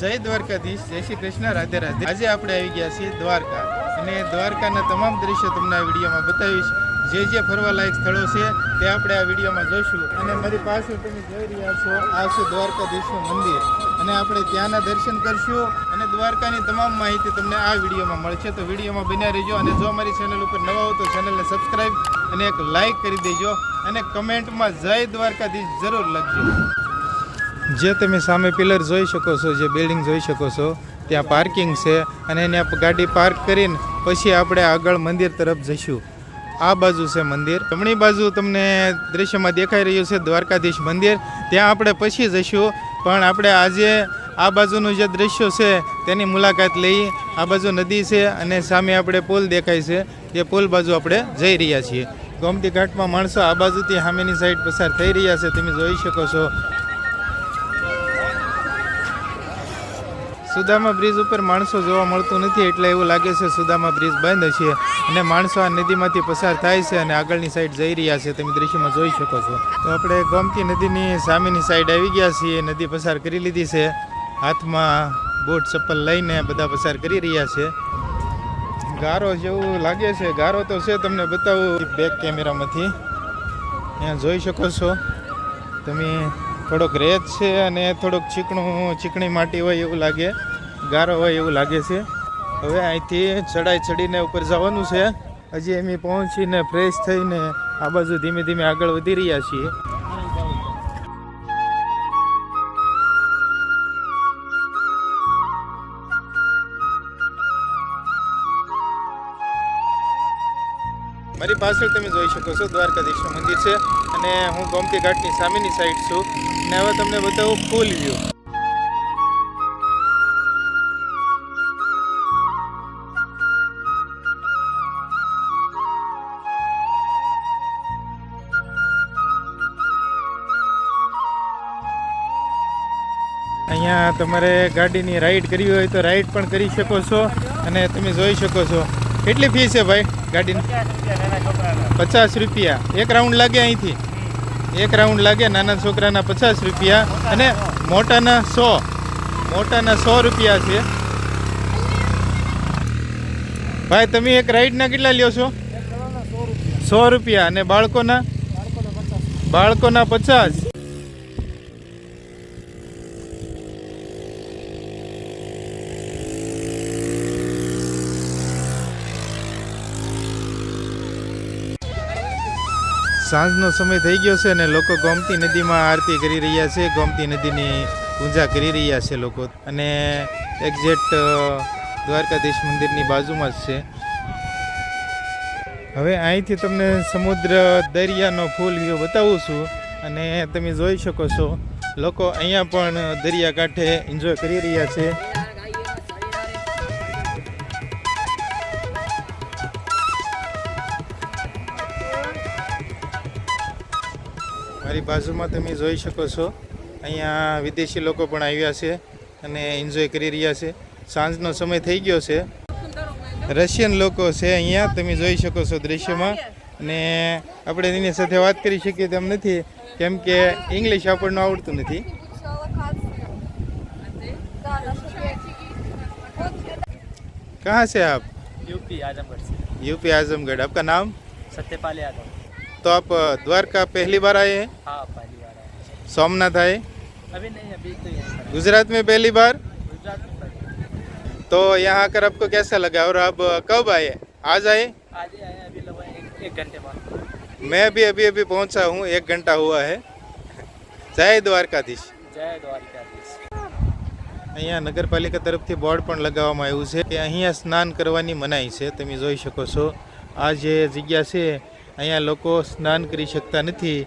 જય દ્વારકાધીશ, જય શ્રી કૃષ્ણ, રાધે રાધે. આજે આપણે આવી ગયા છીએ દ્વારકા. અને દ્વારકાના તમામ દ્રશ્યો તમને આ વિડીયોમાં બતાવીશ. જે જે ફરવા લાયક સ્થળો છે, તે આપણે આ વિડીયોમાં જોઈશું. અને મારી પાસે તમે જોઈ રહ્યા છો, આ છે દ્વારકાધીશનું મંદિર. અને આપણે ત્યાંના દર્શન કરશું. અને દ્વારકાની તમામ માહિતી તમને આ વિડીયોમાં મળશે. તો વિડીયોમાં બન્યા રહેજો. અને જો અમારી ચેનલ ઉપર નવા હો, તો ચેનલને સબસ્ક્રાઈબ અને એક લાઈક કરી દેજો. અને કમેન્ટમાં જય દ્વારકાધીશ જરૂર લખજો. જે તમે સામે પિલર જોઈ શકો છો, જે બિલ્ડિંગ જોઈ શકો છો, ત્યાં પાર્કિંગ છે અને એને ગાડી પાર્ક કરીને પછી આપણે આગળ મંદિર તરફ જઈશું. આ બાજુ છે મંદિર. જમણી બાજુ તમને દ્રશ્યમાં દેખાઈ રહ્યું છે દ્વારકાધીશ મંદિર. ત્યાં આપણે પછી જઈશું, પણ આપણે આજે આ બાજુનું જે દ્રશ્યો છે તેની મુલાકાત લઈ આ બાજુ નદી છે અને સામે આપણે પુલ દેખાય છે તે પુલ બાજુ આપણે જઈ રહ્યા છીએ. ગોમતી ઘાટમાં માણસો આ બાજુથી સામેની સાઈડ પસાર થઈ રહ્યા છે, તમે જોઈ શકો છો. સુદામા બ્રિજ ઉપર માણસો જોવા મળતું નથી એટલે એવું લાગે છે સુદામા બ્રિજ બંધ છે અને માણસો આ નદીમાંથી પસાર થાય છે અને આગળની સાઈડ જઈ રહ્યા છે. તમે દ્રશ્યમાં જોઈ શકો છો. તો આપણે ગોમતી નદીની સામેની સાઈડ આવી ગયા છીએ. નદી પસાર કરી લીધી છે. હાથમાં બૂટ, ચપ્પલ લઈને બધા પસાર કરી રહ્યા છે. ગારો જેવું લાગે છે. ગારો તો છે, તમને બતાવું. બેક કેમેરામાંથી. અહીંયા જોઈ શકો છો. તમે થોડોક રેત છે અને થોડોક ચીકણું, ચીકણી માટી હોય એવું લાગે. ગારો હોય એવું લાગે છે. હવે અહીંથી ચડાઈ ચડીને ઉપર જવાનું છે. હજી એમ પહોંચીને ફ્રેશ થઈને આ બાજુ ધીમે ધીમે આગળ વધી રહ્યા છીએ. મારી પાછળ તમે જોઈ શકો છો દ્વારકાધીશનું મંદિર છે. અને હું ગોમતી ઘાટની સામેની સાઈડ છું. અને હવે તમને બતાવું ફૂલ વ્યૂ અહીંયા તમારે ગાડીની રાઈડ કરવી હોય તો રાઈડ પણ કરી શકો છો અને તમે જોઈ શકો છો. કેટલી ફી છે ભાઈ ગાડીની? પચાસ રૂપિયા. એક રાઉન્ડ લાગે અહીંથી. એક રાઉન્ડ લાગે નાના છોકરાના પચાસ રૂપિયા અને મોટાના સો. મોટાના સો રૂપિયા છે. ભાઈ તમે એક રાઈડના કેટલા લ્યો છો? સો રૂપિયા. અને બાળકોના? બાળકોના પચાસ. સાંજનો સમય થઈ ગયો છે અને લોકો ગોમતી નદીમાં આરતી કરી રહ્યા છે. ગોમતી નદીની પૂજા કરી રહ્યા છે લોકો. અને એક્ઝેક્ટ દ્વારકાધીશ મંદિરની બાજુમાં જ છે. હવે અહીંથી તમને સમુદ્ર દરિયાનો ફૂલ વ્યૂ બતાવું છું અને તમે જોઈ શકો છો. લોકો અહીંયા પણ દરિયાકાંઠે એન્જોય કરી રહ્યા છે. મારી બાજુમાં તમે જોઈ શકો છો અહીંયા વિદેશી લોકો પણ આવ્યા છે અને એન્જોય કરી રહ્યા છે સાંજનો સમય થઈ ગયો છે રશિયન લોકો છે અહીંયા તમે જોઈ શકો છો દૃશ્યમાં અને આપણે એની સાથે વાત કરી શકીએ તેમ નથી કેમ કે ઇંગ્લિશ આપણને આવડતું નથી कहाँ से आप यूपी आजमगढ़ से यूपी आजमगढ़ आपका नाम सत्यपाल यादव तो आप द्वारका पहली बार आए हैं हाँ पहली बार आया सोमनाथ आए अभी नहीं अभी तो यहीं पर है। गुजरात में पहली बार गुजरात में पहली तो यहाँ आकर आपको कैसा लगा और आप कब आए आज आए आज ही आए अभी लगभग एक, एक घंटे बाद मैं भी अभी अभी पहुंचा हूँ एक घंटा हुआ है जय દ્વારકાધીશ जय द्वारकाधीश અહીંયા નગરપાલિકા તરફથી બોર્ડ પણ લગાવવામાં આવ્યું છે કે અહીંયા સ્નાન કરવાની મનાઈ છે તમે જોઈ શકો છો આ જે જગ્યા છે અહીંયા લોકો સ્નાન કરી શકતા નથી.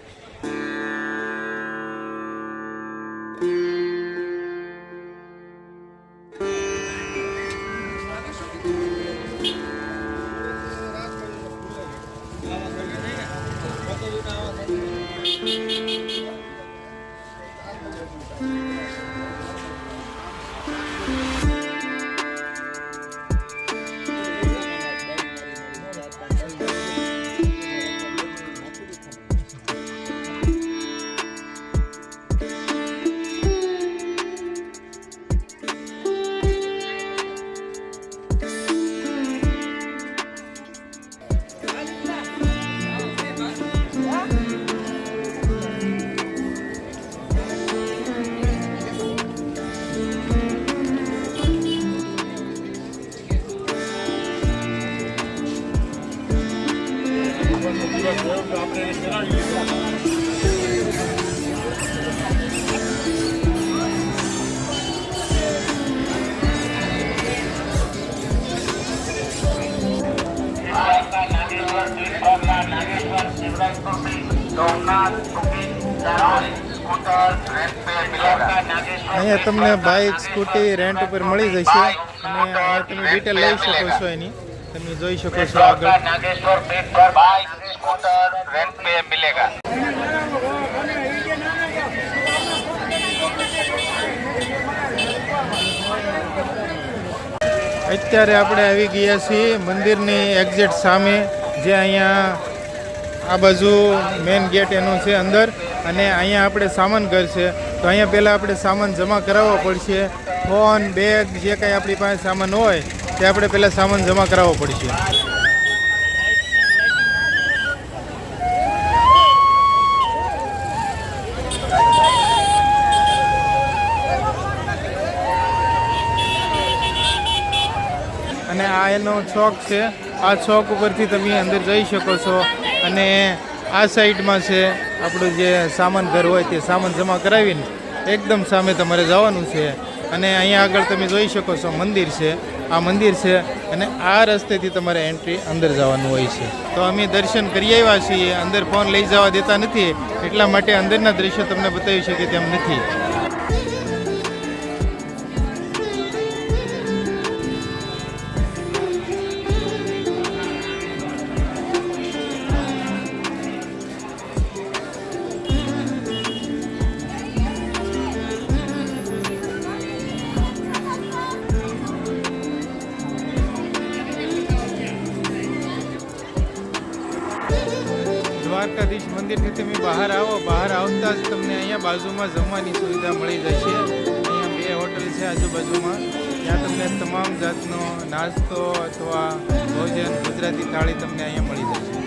અહીંયા તમને બાઇક સ્કૂટી રેન્ટ ઉપર મળી જશે. અને તમે ડિટેલ લઈ શકો છો એની. તમે જોઈ શકો છો આગળ. નાગેશ્વર પીઠ પર ભાઈ સ્કૂટર રેન્ટ પે મિલેગા. અત્યારે આપણે આવી ગયા છીએ મંદિરની એક્ઝેટ સામે જે અહીંયા આ બાજુ મેઇન ગેટ એનું છે અંદર. અને અહીંયા આપણે સામાન ઘર છે. તો અહીંયા પહેલાં આપણે સામાન જમા કરાવવો પડશે. ફોન બેગ જે કાંઈ આપણી પાસે સામાન હોય તે આપણે પહેલાં સામાન જમા કરાવવો પડશે. અને આ એનો ચોક છે. આ ચોક ઉપરથી તમે અંદર જઈ શકો છો. અને આ સાઈડમાં છે આપણું જે સામાન ઘર હોય તે સામાન જમા કરાવીને એકદમ સામે તમારે જવાનું છે. અને અહીંયા આગળ તમે જોઈ શકો છો મંદિર છે. આ મંદિર છે અને આ રસ્તેથી તમારે એન્ટ્રી અંદર જવાનું હોય છે. તો અમે દર્શન કરી આવ્યા છીએ, અંદર ફોન લઈ જવા દેતા નથી, એટલા માટે અંદરના દ્રશ્યો તમને બતાવી શકે તેમ નથી. દ્વારકાધીશ મંદિરથી તમે બહાર આવો, બહાર આવતા જ તમને અહીંયા બાજુમાં જમવાની સુવિધા મળી જશે. અહીંયા બે હોટલ છે આજુબાજુમાં. ત્યાં તમને તમામ જાતનો નાસ્તો અથવા ભોજન, ગુજરાતી થાળી તમને અહીંયા મળી જશે.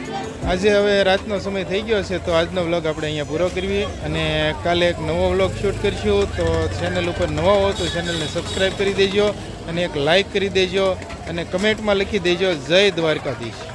આજે હવે રાતનો સમય થઈ ગયો છે, તો આજનો વ્લોગ આપણે અહીંયા પૂરો કરીએ. અને કાલે એક નવો વ્લોગ શૂટ કરીશું, તો ચેનલ ઉપર નવા હો તો ચેનલને સબસ્ક્રાઈબ કરી દેજો અને એક લાઈક કરી દેજો અને કમેન્ટમાં લખી દેજો, જય દ્વારકાધીશ.